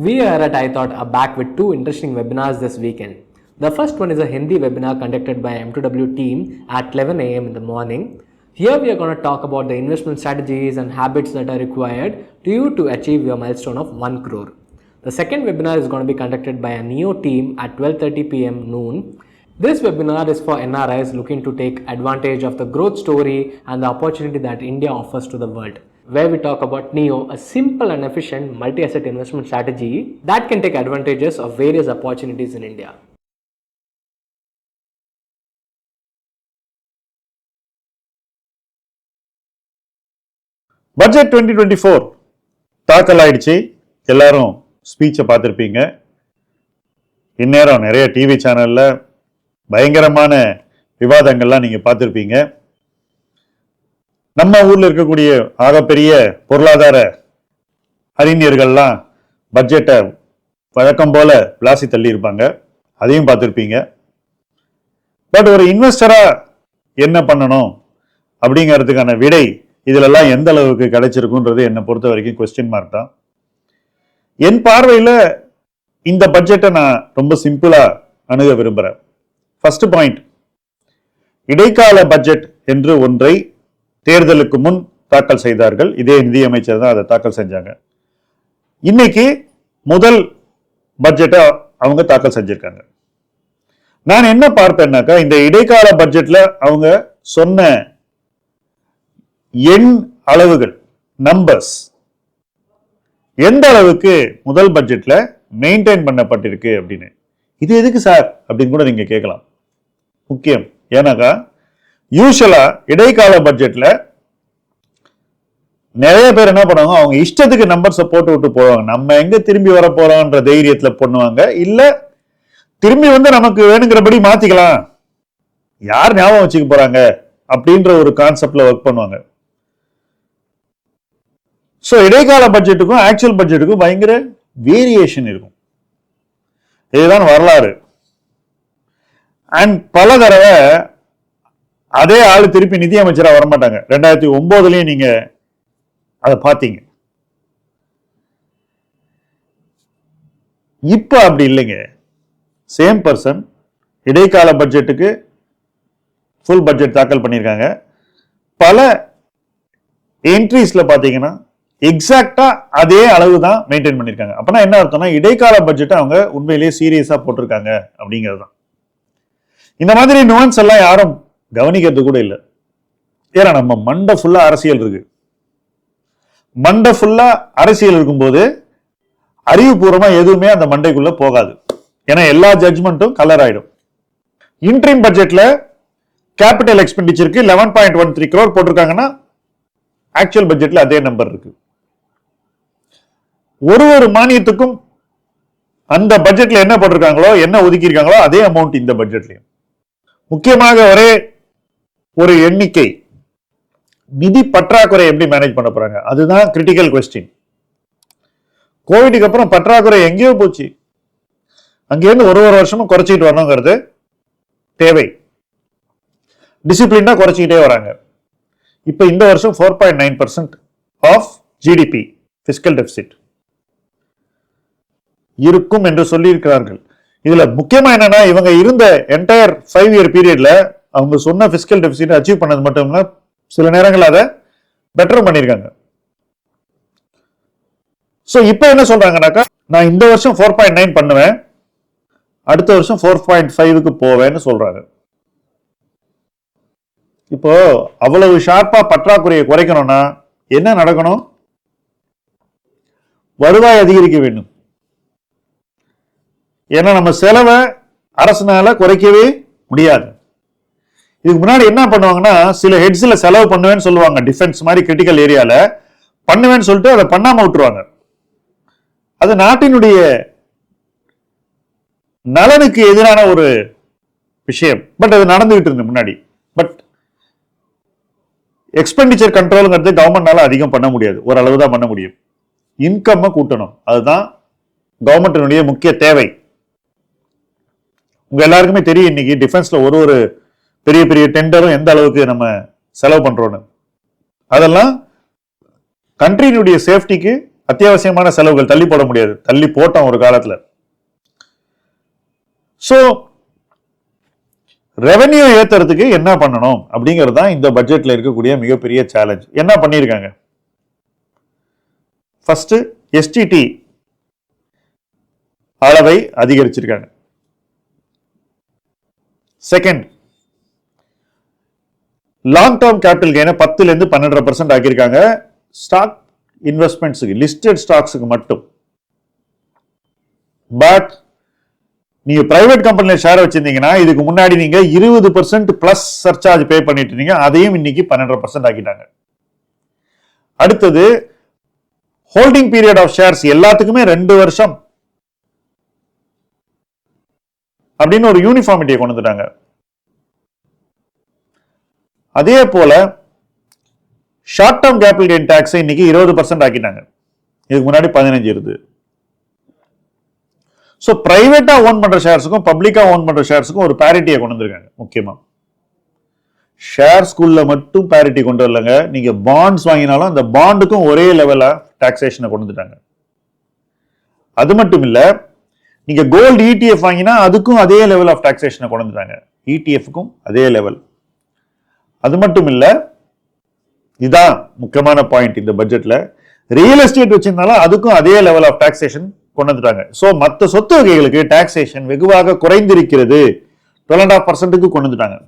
We here at iThought are back with two interesting webinars this weekend. The first one is a Hindi webinar conducted by M2W team at 11 a.m. in the morning. Here we are going to talk about the investment strategies and habits that are required to you to achieve your milestone of 1 crore. The second webinar is going to be conducted by a NEO team at 12:30 p.m. noon. This webinar is for NRIs looking to take advantage of the growth story and the opportunity that India offers to the world. Where we talk about NEO, a simple and efficient multi asset investment strategy that can take advantages of various opportunities in India. Budget twenty twenty four தாக்கல் ஆயிடுச்சு எல்லாரும் ஸ்பீச்சை பார்த்துருப்பீங்க இந்நேரம் நிறைய TV சேனலில் பயங்கரமான விவாதங்கள்லாம் நீங்கள் பார்த்துருப்பீங்க நம்ம ஊரில் இருக்கக்கூடிய ஆகப்பெரிய பொருளாதார அறிஞர்கள்லாம் பட்ஜெட்டை வழக்கம் போல விளாசி தள்ளியிருப்பாங்க. அதையும் பார்த்துருப்பீங்க. பட் ஒரு இன்வெஸ்டரா என்ன பண்ணணும் அப்படிங்கிறதுக்கான விடை இதிலெல்லாம் எந்த அளவுக்கு கிடைச்சிருக்குன்றது என்னை பொறுத்த வரைக்கும் கொஸ்டின் மார்க் தான். என் பார்வையில் இந்த பட்ஜெட்டை நான் ரொம்ப சிம்பிளாக அணுக விரும்புகிறேன் ஃபர்ஸ்ட் பாயிண்ட் இடைக்கால பட்ஜெட் என்று ஒன்றை தேர்தலுக்கு முன் தாக்கல் செய்தார்கள். இதே நிதியமைச்சர் தான் அதை தாக்கல் செஞ்சாங்க. இன்னைக்கு முதல் பட்ஜெட்டை அவங்க தாக்கல் செஞ்சிருக்காங்க. நான் என்ன பார்ப்பேன்னாக்கா இந்த இடைக்கால பட்ஜெட்ல அவங்க சொன்ன எண் அளவுகள் நம்பர்ஸ் எந்த அளவுக்கு முதல் பட்ஜெட்ல மெயின்டைன் பண்ணப்பட்டிருக்கு அப்படின்னு. இது எதுக்கு சார்? அப்படின்னு கூட நீங்க கேட்கலாம். முக்கியம். ஏன்னாக்கா யூஸ்வலா இடைக்கால பட்ஜெட்ல நிறைய பேர் என்ன பண்ணுவாங்க அவங்க இஷ்டத்துக்கு நம்பர்ஸை போட்டு விட்டு போவாங்க. நம்ம எங்க திரும்பி வர போறோம்ன்ற தைரியத்துல பண்ணுவாங்க. இல்ல திரும்பி வந்து நமக்கு வேணுங்கிறபடி மாத்திக்கலாம். யார் ஞாபகம் வச்சுக்க போறாங்க? அப்படின்ற ஒரு கான்செப்ட்ல ஒர்க் பண்ணுவாங்க. ஸோ இடைக்கால பட்ஜெட்டுக்கும் ஆக்சுவல் பட்ஜெட்டுக்கும் பயங்கர வேரியேஷன் இருக்கும். இதுதான் வரலாறு. அண்ட் பல தடவை அதே ஆள் திருப்பி நிதி அமைச்சராக வரமாட்டாங்க. ரெண்டாயிரத்தி ஒன்பதுலயும் நீங்க அதை பார்த்தீங்க. இப்போ அப்படி இல்லைங்க. சேம் பர்சன் இடைக்கால பட்ஜெட்டுக்கு ஃபுல் பட்ஜெட் தாக்கல் பண்ணியிருக்காங்க. பல என்ட்ரிஸில் பார்த்தீங்கன்னா எக்ஸாக்டாக அதே அளவு தான் மெயின்டைன் பண்ணியிருக்காங்க. அப்போனா என்ன அர்த்தம்னா இடைக்கால பட்ஜெட்டை அவங்க உண்மையிலேயே சீரியஸாக போட்டிருக்காங்க அப்படிங்கிறது தான். இந்த மாதிரி நுவன்ஸ் எல்லாம் யாரும் கவனிக்கிறது கூட இல்லை. ஏன்னா நம்ம மண்டை ஃபுல்லாக அரசியல் இருக்கு. மண்டை ஃபுல்லாக அரசியல் இருக்கும்போது அறிவுபூர்வமாக எதுவுமே அந்த மண்டைக்குள்ளே போகாது. ஏன்னா எல்லா ஜட்ஜ்மெண்ட்டும் கலர் ஆகிடும் இன்ட்ரீம் பட்ஜெட்டில் capital எக்ஸ்பெண்டிச்சருக்கு eleven point one three crore போட்டிருக்காங்கன்னா actual பட்ஜெட்ல அதே நம்பர் இருக்கு. ஒரு ஒரு மானியத்துக்கும் அந்த பட்ஜெட்டில் என்ன போட்டிருக்காங்களோ என்ன ஒதுக்கியிருக்காங்களோ அதே அமௌண்ட் இந்த பட்ஜெட்லயும் முக்கியமாக ஒரே ஒரு எண்ணிக்கை. நிதி பற்றாக்குறை எப்படி மேனேஜ் பண்ண போறாங்க? அதுதான் கிரிட்டிக்கல் கொஸ்டின் கோவிடுக்கு அப்புறம் பற்றாக்குறை எங்கேயோ போச்சு. அங்கேருந்து ஒரு ஒரு வருஷமும் குறைச்சிக்கிட்டு வரணுங்கிறது தேவை. டிசிப்ளினா குறைச்சிக்கிட்டே வராங்க. இப்போ இந்த வருஷம் four point nine percent of GDP fiscal deficit இருக்கும் என்று சொல்லியிருக்கிறார்கள். இதுல முக்கியமா என்னன்னா இவங்க இருந்த என்டையர் ஃபைவ் இயர் பீரியட்ல அவங்க சொன்ன பிசிக்கல் டெபிசிட் அச்சீவ் பண்ணது மட்டும் இல்ல சில நேரங்கள் அதை பெட்டரும் பண்ணியிருக்காங்க. ஸோ இப்போ என்ன சொல்றாங்கன்னாக்கா நான் இந்த வருஷம் ஃபோர் பாயிண்ட் நைன் பண்ணுவேன் அடுத்த வருஷம் ஃபோர் பாயிண்ட் ஃபைவுக்கு போவேன்னு சொல்றாரு. இப்போ அவ்வளவு ஷார்ப்பா பற்றாக்குறையை குறைக்கணும்னா என்ன நடக்கணும்? வருவாய் அதிகரிக்க வேண்டும். ஏன்னா நம்ம செலவை அரசனால குறைக்கவே முடியாது. இதுக்கு முன்னாடி என்ன பண்ணுவாங்கன்னா சில ஹெட்ஸில் செலவு பண்ணுவேன்னு சொல்லுவாங்க டிஃபென்ஸ் மாதிரி கிரிட்டிக்கல் ஏரியாவில் பண்ணுவேன்னு சொல்லிட்டு அதை பண்ணாமல் விட்டுருவாங்க. அது நாட்டினுடைய நலனுக்கு எதிரான ஒரு விஷயம். பட் அது நடந்துகிட்டு இருந்தது முன்னாடி. பட் எக்ஸ்பெண்டிச்சர் கண்ட்ரோலுங்கிறது கவர்மெண்ட்னால அதிகம் பண்ண முடியாது. ஓரளவு தான் பண்ண முடியும். இன்கம்மை கூட்டணும். அதுதான் கவர்மெண்ட்டினுடைய முக்கிய தேவை. உங்க எல்லாருக்குமே தெரியும் இன்னைக்கு டிஃபென்ஸ்ல ஒரு ஒரு பெரிய பெரிய டெண்டரும் எந்த அளவுக்கு நம்ம செலவு பண்றோம்னு. அதெல்லாம் கண்ட்ரியினுடைய சேஃப்டிக்கு அத்தியாவசியமான செலவுகள். தள்ளி போட முடியாது. தள்ளி போட்டோம் ஒரு காலத்துல. ஸோ ரெவென்யூ ஏத்துறதுக்கு என்ன பண்ணணும் அப்படிங்கிறது தான் இந்த பட்ஜெட்ல இருக்கக்கூடிய மிகப்பெரிய சேலஞ்ச் என்ன பண்ணியிருக்காங்க? ஃபர்ஸ்ட் எஸ்டிடி அளவை அதிகரிச்சிருக்காங்க. செகண்ட் லாங் டேர்ம் கேபிட்டல் கெயினை பத்துல இருந்து பன்னெண்டரை பர்சன்ட் ஆக்கியிருக்காங்க. ஸ்டாக் இன்வெஸ்ட்மெண்ட்ஸுக்கு லிஸ்டட் ஸ்டாக்ஸுக்கு மட்டும். பட் நீங்க பிரைவேட் கம்பெனியில் ஷேர் வச்சிருந்தீங்கன்னா இதுக்கு முன்னாடி நீங்க இருபது பர்சன்ட் ப்ளஸ் சர்சார்ஜ் பே பண்ணிட்டு இருந்தீங்க. அதையும் இன்னைக்கு பன்னெண்டரை பர்சன்ட் ஆக்கிட்டாங்க. அடுத்தது ஹோல்டிங் பீரியட் ஆஃப் ஷேர்ஸ் எல்லாத்துக்குமே ரெண்டு வருஷம் அப்படின்னு ஒரு யூனிஃபார்மிட்டியை கொண்டு வந்துட்டாங்க. அதே போல short term capital gain tax இன்னைக்கு இருபது பர்சன்ட் ஆக்கிட்டாங்க. இதுக்கு முன்னாடி பதினஞ்சு இருந்து ஸோ பிரைவேட்டா ஓன் பண்ற ஷேர்ஸுக்கும் பப்ளிக்கா ஓன் பண்ற ஷேர்ஸுக்கும் ஒரு பேரிட்டியை கொண்டு வந்திருக்காங்க முக்கியமா. ஷேர் ஸ்கூல்ல மட்டும் பேரிட்டி கொண்டு வரலங்க. நீங்க பாண்ட்ஸ் வாங்கினாலும் அந்த பாண்டுக்கும் ஒரே லெவலா டாக்ஸேஷனை கொண்டு வந்துட்டாங்க. அது மட்டும் இல்லை நீங்க கோல்டு இடிஎஃப் வாங்கினா அதுக்கும் அதே லெவல் ஆஃப் டாக்ஸேஷனை கொண்டு இடிஎஃப்க்கும் அதே லெவல் அது மட்டும் இல்லை இதுதான் முக்கியமான பாயிண்ட் இந்த பட்ஜெட்ல ரியல் எஸ்டேட் வச்சிருந்தாலும் அதுக்கும் அதே லெவல் ஆஃப் டாக்ஸேஷன் கொண்டு வந்துட்டாங்க. ஸோ மற்ற சொத்து வகைகளுக்கு டாக்ஸேஷன் வெகுவாக குறைந்திருக்கிறது. டுவெல் அண்ட் ஆஃப் பர்சன்ட்டுக்கு கொண்டு வந்துட்டாங்க.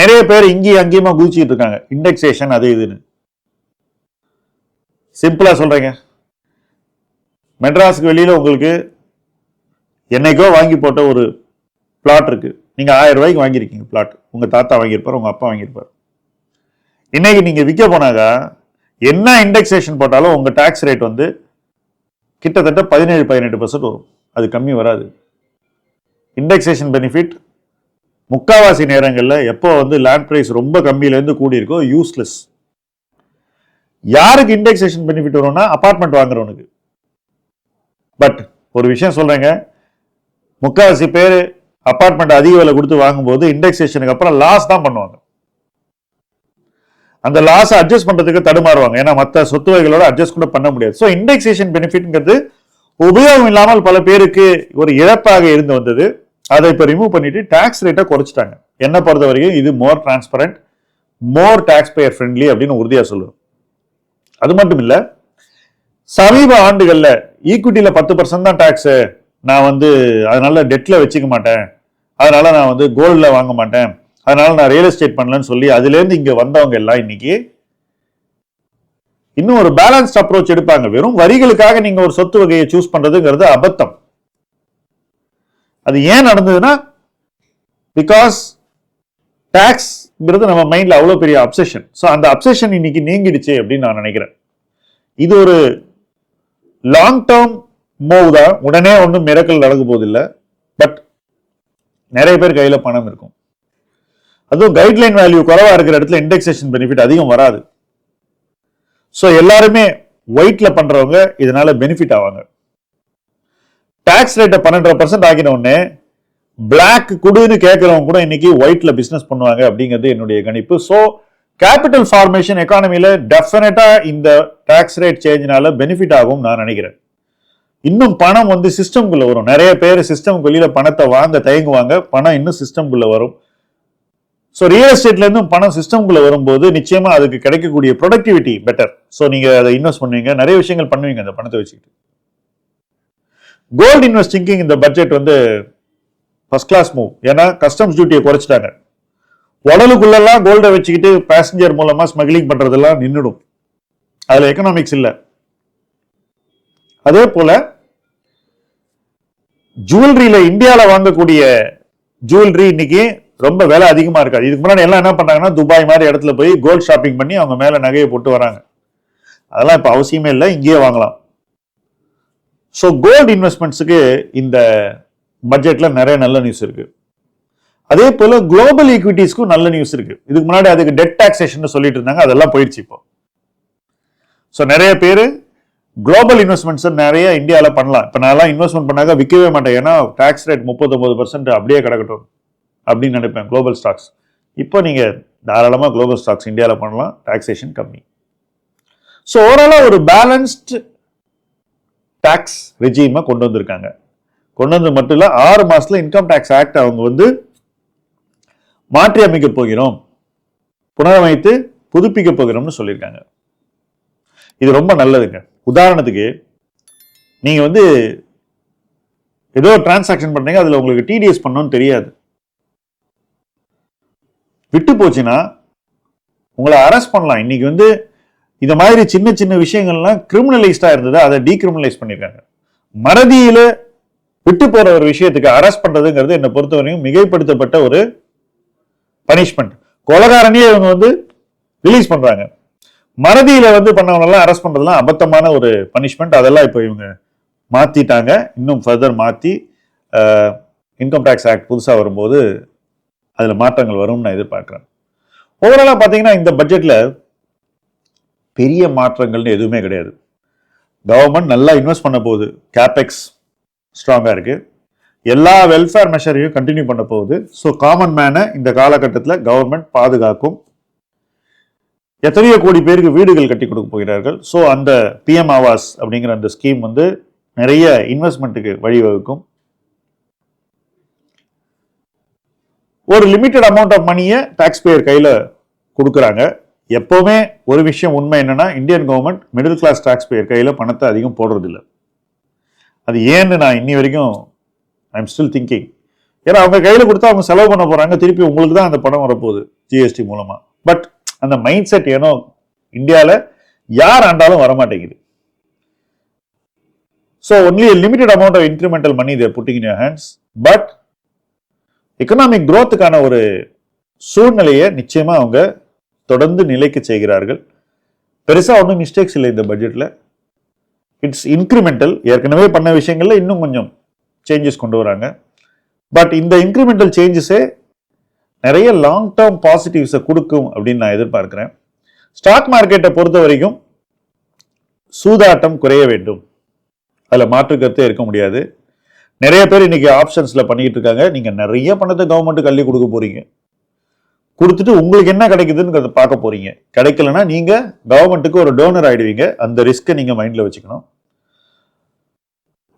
நிறைய பேர் இங்கேயும் அங்கேயுமா குதிச்சுட்டு இருக்காங்க. இண்டெக்ஸேஷன் அது இதுன்னு. சிம்பிளா சொல்றேங்க. மெட்ராஸுக்கு வெளியில உங்களுக்கு என்னைக்கோ வாங்கி போட்ட ஒரு பிளாட் இருக்கு. நீங்க ஆயிரம் ரூபாய்க்கு வாங்கியிருக்கீங்க பிளாட் உங்க தாத்தா வாங்கியிருப்பார் உங்க அப்பா வாங்கியிருப்பார். இன்னைக்கு நீங்க விற்க போனாக்கா என்ன இண்டெக்ஸேஷன் போட்டாலும் உங்க டாக்ஸ் ரேட் வந்து கிட்டத்தட்ட பதினேழு பதினெட்டு பர்சன்ட் வரும். அது கம்மி வராது. இண்டெக்ஸேஷன் பெனிஃபிட் முக்காவாசி நேரங்களில் எப்போ வந்து லேண்ட் ப்ரைஸ் ரொம்ப கம்மியிலேருந்து கூடி இருக்கோ யூஸ்லெஸ் யாருக்கு இண்டெக்ஸேஷன் பெனிஃபிட் வரும்னா அபார்ட்மெண்ட் வாங்குறவனுக்கு. பட் ஒரு விஷயம் சொல்கிறேங்க முக்கால்வாசி பேர் அப்பார்ட்மெண்ட் அதிக விலை கொடுத்து வாங்கும்போது இண்டெக்ஸேஷனுக்கு அப்புறம் லாஸ் தான் பண்ணுவாங்க. அந்த லாஸை அட்ஜஸ்ட் பண்றதுக்கு தடுமாறுவாங்க. ஏன்னா மற்ற சொத்து வகைகளோட அட்ஜஸ்ட் கூட பண்ண முடியாது. ஸோ இண்டெக்ஸேஷன் பெனிஃபிட்ங்கிறது உபயோகம் இல்லாமல் பல பேருக்கு ஒரு இழப்பாக இருந்து வந்தது. அதை இப்போ ரிமூவ் பண்ணிட்டு டாக்ஸ் ரேட்டை குறைச்சிட்டாங்க. என்ன பொறுத்த வரைக்கும் இது more transparent more tax payer friendly அப்படின்னு உறுதியாக சொல்லுவோம் அது மட்டும் இல்லை சமீப ஆண்டுகளில் ஈக்விட்டியில் பத்து பர்சன்ட் தான் டாக்ஸு நான் வந்து அதனால டெட்டில் வச்சுக்க மாட்டேன். அதனால நான் வந்து கோல்டில் வாங்க மாட்டேன். அதனால நான் ரியல் எஸ்டேட் பண்ணலன்னு சொல்லி அதுலேருந்து இங்கே வந்தவங்க எல்லாம் இன்னைக்கு இன்னும் ஒரு பேலன்ஸ்ட் அப்ரோச் எடுப்பாங்க. வெறும் வரிகளுக்காக நீங்கள் ஒரு சொத்து வகையை சூஸ் பண்ணுறதுங்கிறது அபத்தம். அது ஏன் நடந்ததுன்னா பிகாஸ் டேக்ஸ்ங்கிறது நம்ம மைண்டில் அவ்வளோ பெரிய அப்சஷன் ஸோ அந்த அப்சஷன் இன்னைக்கு நீங்கிடுச்சு அப்படின்னு நான் நினைக்கிறேன். இது ஒரு லாங் டேர்ம் மூவ் தான் உடனே ஒன்றும் மிரக்கல் நடக்க போதில்லை. பட் நிறைய பேர் கையில் பணம் இருக்கும். அதுவும் கைட்லைன் வேல்யூ குறைவா இருக்கிற இடத்துல இண்டெக்ஸேஷன் பெனிஃபிட் அதிகம் வராது. ஸோ எல்லாருமே ஒயிட்ல பண்றவங்க இதனால பெனிஃபிட் ஆவாங்க. டேக்ஸ் ரேட்டை பன்னெண்டரை பர்சன்ட் ஆகின உடனே பிளாக் குடுன்னு கேட்குறவங்க கூட இன்னைக்கு ஒயிட்ல பிஸ்னஸ் பண்ணுவாங்க அப்படிங்கிறது என்னுடைய கணிப்பு. ஸோ கேபிட்டல் ஃபார்மேஷன் எக்கானமியில் டெஃபினட்டாக இந்த டேக்ஸ் ரேட் சேஞ்சினால பெனிஃபிட் ஆகும் நான் நினைக்கிறேன். இன்னும் பணம் வந்து சிஸ்டம்குள்ளே வரும். நிறைய பேர் சிஸ்டம்க்கு வெளியில் பணத்தை வாங்க தயங்குவாங்க. பணம் இன்னும் சிஸ்டம்குள்ளே வரும். ஸோ ரியல் எஸ்டேட்லேருந்தும் பணம் சிஸ்டம்குள்ளே வரும்போது நிச்சயமாக அதுக்கு கிடைக்கக்கூடிய ப்ரொடக்டிவிட்டி பெட்டர் ஸோ நீங்கள் அதை இன்வெஸ்ட் பண்ணுவீங்க. நிறைய விஷயங்கள் பண்ணுவீங்க அந்த பணத்தை வச்சுக்கிட்டு. கோல்டு இன்வெஸ்டிங்க்கு இந்த பட்ஜெட் வந்து ஃபர்ஸ்ட் கிளாஸ் மூவ் ஏன்னா கஸ்டம்ஸ் டியூட்டியை குறைச்சிட்டாங்க. உடலுக்குள்ளெல்லாம் கோல்டை வச்சுக்கிட்டு பேசஞ்சர் மூலமாக ஸ்மக்லிங் பண்ணுறதெல்லாம் நின்றுடும் அதில் எக்கனாமிக்ஸ் இல்லை. அதே போல ஜுவல்லரியில இந்தியாவில் வாங்கக்கூடிய ஜுவல்லரி இன்னைக்கு ரொம்ப விலை அதிகமா இருக்காது இதுக்கு முன்னாடி எல்லாம் என்ன பண்றாங்கன்னா துபாய் மாதிரி இடத்துல போய் கோல்ட் ஷாப்பிங் பண்ணி அவங்க மேல நகையை போட்டு வராங்க. அதெல்லாம் இப்ப அவசியமே இல்லை இங்கேயே வாங்கலாம். ஸோ கோல்டு இன்வெஸ்ட்மெண்ட்ஸுக்கு இந்த பட்ஜெட்ல நிறைய நல்ல நியூஸ் இருக்கு. அதே போல குளோபல் ஈக்விட்டிஸ்க்கும் நல்ல நியூஸ் இருக்கு. இதுக்கு முன்னாடி அதுக்கு டெட் டாக்ஸேஷன் சொல்லிட்டு இருந்தாங்க அதெல்லாம் போயிடுச்சு இப்போ. ஸோ நிறைய பேர் குளோபல் இன்வெஸ்ட்மெண்ட்ஸ் நிறைய இந்தியாவில் பண்ணலாம். இப்போ நான் இன்வெஸ்ட்மெண்ட் பண்ணாக்க விற்கவே மாட்டேன். ஏன்னா டாக்ஸ் ரேட் முப்பத்தொம்பது பர்சன்ட் அப்படியே கிடக்கட்டும் அப்படின்னு நினைப்பேன் குளோபல் ஸ்டாக்ஸ் இப்போ நீங்கள் தாராளமாக குளோபல் ஸ்டாக்ஸ் இந்தியாவில் பண்ணலாம். டாக்ஸேஷன் கம்மி. ஸோ ஓவராலாக ஒரு பேலன்ஸ்டு டேக்ஸ் ரெஜீமை கொண்டு வந்திருக்காங்க. கொண்டு வந்து மட்டும் இல்லை ஆறு மாசத்துல இன்கம் டேக்ஸ் ஆக்ட் அவங்க வந்து மாற்றி அமைக்க போகிறோம். புனரமைத்து புதுப்பிக்க போகிறோம்னு சொல்லியிருக்காங்க. இது ரொம்ப நல்லதுங்க. உதாரணத்துக்கு நீங்கள் வந்து ஏதோ டிரான்சாக்ஷன் பண்ணுறீங்க அதில் உங்களுக்கு டிடிஎஸ் பண்ணோன்னு தெரியாது. விட்டு போச்சுன்னா உங்களை அரெஸ்ட் பண்ணலாம். இன்னைக்கு வந்து இந்த மாதிரி சின்ன சின்ன விஷயங்கள்லாம் கிரிமினலைஸ்டாக இருந்தது அதை டீக்ரிமினலைஸ் பண்ணியிருக்காங்க மறதியில் விட்டு போகிற ஒரு விஷயத்துக்கு அரெஸ்ட் பண்ணுறதுங்கிறது என்னை பொறுத்தவரையும் மிகைப்படுத்தப்பட்ட ஒரு பனிஷ்மெண்ட் கொலகாரனையே இவங்க வந்து ரிலீஸ் பண்ணுறாங்க மறதியில வந்து பண்ணவனெல்லாம் அரெஸ்ட் பண்றதுலாம் அபத்தமான ஒரு பனிஷ்மெண்ட் அதெல்லாம் இப்போ இவங்க மாத்திட்டாங்க. இன்னும் ஃபர்தர் மாத்தி இன்கம் டேக்ஸ் ஆக்ட் புதுசாக வரும்போது அதில் மாற்றங்கள் வரும்னு நான் எதிர்பார்க்குறேன். ஓவராலாக பார்த்தீங்கன்னா இந்த பட்ஜெட்டில் பெரிய மாற்றங்கள்னு எதுவுமே கிடையாது. கவர்மெண்ட் நல்லா இன்வெஸ்ட் பண்ண போகுது. கேபெக்ஸ் ஸ்ட்ராங்காக இருக்குது எல்லா வெல்ஃபேர் மெஷரையும் கண்டினியூ பண்ண போகுது. ஸோ காமன் மேனை இந்த காலகட்டத்தில் கவர்மெண்ட் பாதுகாக்கும் எத்தனையோ கோடி பேருக்கு வீடுகள் கட்டி கொடுக்க போகிறார்கள். ஸோ அந்த பிஎம் ஆவாஸ் அப்படிங்கிற அந்த ஸ்கீம் வந்து நிறைய இன்வெஸ்ட்மெண்ட்டுக்கு வழிவகுக்கும். ஒரு லிமிட்டட் அமௌண்ட் ஆஃப் மணியை டாக்ஸ் பேயர் கையில் கொடுக்குறாங்க. எப்போவுமே ஒரு விஷயம் உண்மை என்னன்னா Indian government middle class tax payer கையில் பணத்தை அதிகம் போடுறதில்ல. அது ஏன்னு நான் இன்னி வரைக்கும் ஐ எம் ஸ்டில் திங்கிங் ஏன்னா அவங்க கையில் கொடுத்தா அவங்க செலவு பண்ண போகிறாங்க திருப்பி உங்களுக்கு தான் அந்த பணம் வரப்போகுது ஜிஎஸ்டி மூலமாக பட் அந்த மைண்ட் செட் ஏனோ இந்தியாவில் யார் ஆண்டாலும் வரமாட்டேங்குது. So only limited amount of incremental money they're putting in hands but economic குரோத்துக்கான ஒரு சூழ்நிலையை நிச்சயமாக அவங்க தொடர்ந்து நிலைக்கு செய்கிறார்கள். பெருசா ஒன்றும் மிஸ்டேக்ஸ் இல்லை இந்த பட்ஜெட்டில் இட்ஸ் இன்க்ரிமெண்டல் ஏற்கனவே பண்ண விஷயங்களில் இன்னும் கொஞ்சம் சேஞ்சஸ் கொண்டு வராங்க. பட் இந்த இன்க்ரிமெண்டல் சேஞ்சஸே நிறைய லாங் டேர்ம் பாசிட்டிவ்ஸை கொடுக்கும் அப்படின்னு நான் எதிர்பார்க்குறேன். ஸ்டாக் மார்க்கெட்டை பொறுத்த வரைக்கும் சூதாட்டம் குறைய வேண்டும். அதில் மாற்று கருத்தே இருக்க முடியாது. நிறைய பேர் இன்னைக்கு ஆப்ஷன்ஸில் பண்ணிக்கிட்டு இருக்காங்க. நீங்கள் நிறைய பணத்தை கவர்மெண்ட்டுக்கு அள்ளி கொடுக்க போகிறீங்க கொடுத்துட்டு உங்களுக்கு என்ன கிடைக்குதுன்னு பார்க்க போகிறீங்க கிடைக்கலன்னா நீங்கள் கவர்மெண்ட்டுக்கு ஒரு டோனர் ஆகிடுவீங்க அந்த ரிஸ்க்கை நீங்கள் மைண்டில் வச்சுக்கணும்.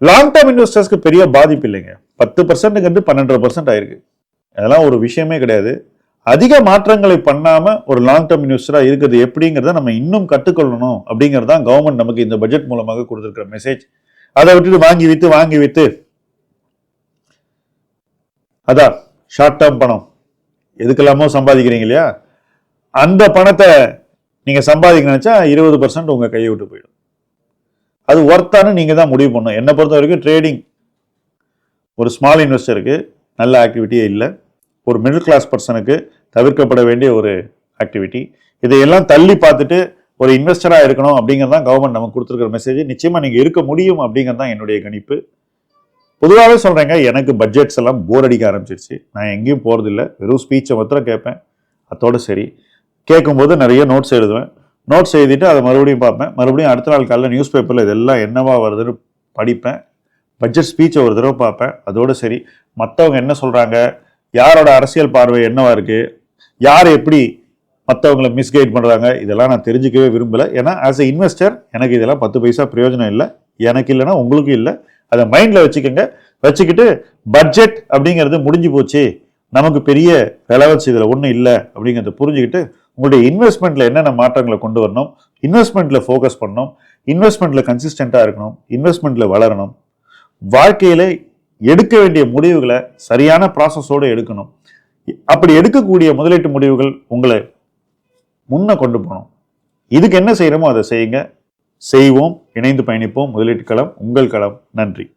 லாங் டேர்ம் இன்வெஸ்டர்ஸ்க்கு பெரிய பாதிப்பு இல்லைங்க. பத்து பர்சன்ட்டுங்கிறது பன்னெண்டரை பர்சன்ட் ஆயிருக்கு. அதெல்லாம் ஒரு விஷயமே கிடையாது. அதிக மாற்றங்களை பண்ணாமல் ஒரு லாங் டேர்ம் இன்வெஸ்டராக இருக்கிறது எப்படிங்கிறத நம்ம இன்னும் கற்றுக்கொள்ளணும் அப்படிங்கிறது தான் கவர்மெண்ட் நமக்கு இந்த பட்ஜெட் மூலமாக கொடுத்துருக்கிற மெசேஜ் அதை விட்டுட்டு வாங்கி வித்து வாங்கி வித்து. அதான் ஷார்ட் டேர்ம் பணம். எதுக்கெல்லாமோ சம்பாதிக்கிறீங்க இல்லையா? அந்த பணத்தை நீங்கள் சம்பாதிக்க இருபது பர்சன்ட் உங்கள் கையை விட்டு போயிடும். அது ஒர்த்தானு நீங்கள் தான் முடிவு பண்ணணும். என்னை பொறுத்த வரைக்கும் ட்ரேடிங் ஒரு ஸ்மால் இன்வெஸ்டருக்கு நல்ல ஆக்டிவிட்டியே இல்லை. ஒரு மிடில் கிளாஸ் பர்சனுக்கு தவிர்க்கப்பட வேண்டிய ஒரு ஆக்டிவிட்டி இதையெல்லாம் தள்ளி பார்த்துட்டு ஒரு இன்வெஸ்டராக இருக்கணும் அப்படிங்கிறது தான் கவர்மெண்ட் நமக்கு கொடுத்துருக்கிற மெசேஜ் நிச்சயமாக நீங்கள் இருக்க முடியும் அப்படிங்கிறது தான் என்னுடைய கணிப்பு. பொதுவாகவே சொல்கிறேங்க எனக்கு பட்ஜெட்ஸ் எல்லாம் போர் அடிக்க ஆரம்பிச்சிருச்சு. நான் எங்கேயும் போகிறதில்ல வெறும் ஸ்பீச்சை மாத்திரம் கேட்பேன். அதோட சரி. கேட்கும்போது நிறைய நோட்ஸ் எழுதுவேன். நோட்ஸ் எழுதிட்டு அதை மறுபடியும் பார்ப்பேன். மறுபடியும் அடுத்த நாள் காலையில் நியூஸ் பேப்பரில் இதெல்லாம் என்னவா வருதுன்னு படிப்பேன். பட்ஜெட் ஸ்பீச்சை ஒரு தடவை பார்ப்பேன். அதோடு சரி. மற்றவங்க என்ன சொல்கிறாங்க யாரோட அரசியல் பார்வை என்னவா இருக்கு? யார் எப்படி மற்றவங்களை மிஸ்கைட் பண்ணுறாங்க இதெல்லாம் நான் தெரிஞ்சுக்கவே விரும்பலை. ஏன்னா ஆஸ் எ இன்வெஸ்டர் எனக்கு இதெல்லாம் பத்து பைசா பிரயோஜனம் இல்லை. எனக்கு இல்லைன்னா உங்களுக்கும் இல்லை. அதை மைண்டில் வச்சுக்கோங்க. வச்சுக்கிட்டு பட்ஜெட் அப்படிங்கிறது முடிஞ்சு போச்சு. நமக்கு பெரிய ரெலவன்ஸ் இதில் ஒன்றும் இல்லை அப்படிங்கிறத புரிஞ்சுக்கிட்டு உங்களுடைய இன்வெஸ்ட்மெண்ட்டில் என்னென்ன மாற்றங்களை கொண்டு வரணும்? இன்வெஸ்ட்மெண்ட்டில் ஃபோக்கஸ் பண்ணணும். இன்வெஸ்ட்மெண்ட்டில் கன்சிஸ்டண்ட்டாக இருக்கணும். இன்வெஸ்ட்மெண்ட்டில் வளரணும். வாழ்க்கையில் எடுக்க வேண்டிய முடிவுகளை சரியான ப்ராசஸோடு எடுக்கணும். அப்படி எடுக்கக்கூடிய முதலீட்டு முடிவுகள் உங்களை முன்ன கொண்டு போகணும். இதுக்கு என்ன செய்யணுமோ அதை செய்யுங்க. செய்வோம் இணைந்து பயணிப்போம். முதலீட்டு களம் உங்கள் களம். நன்றி.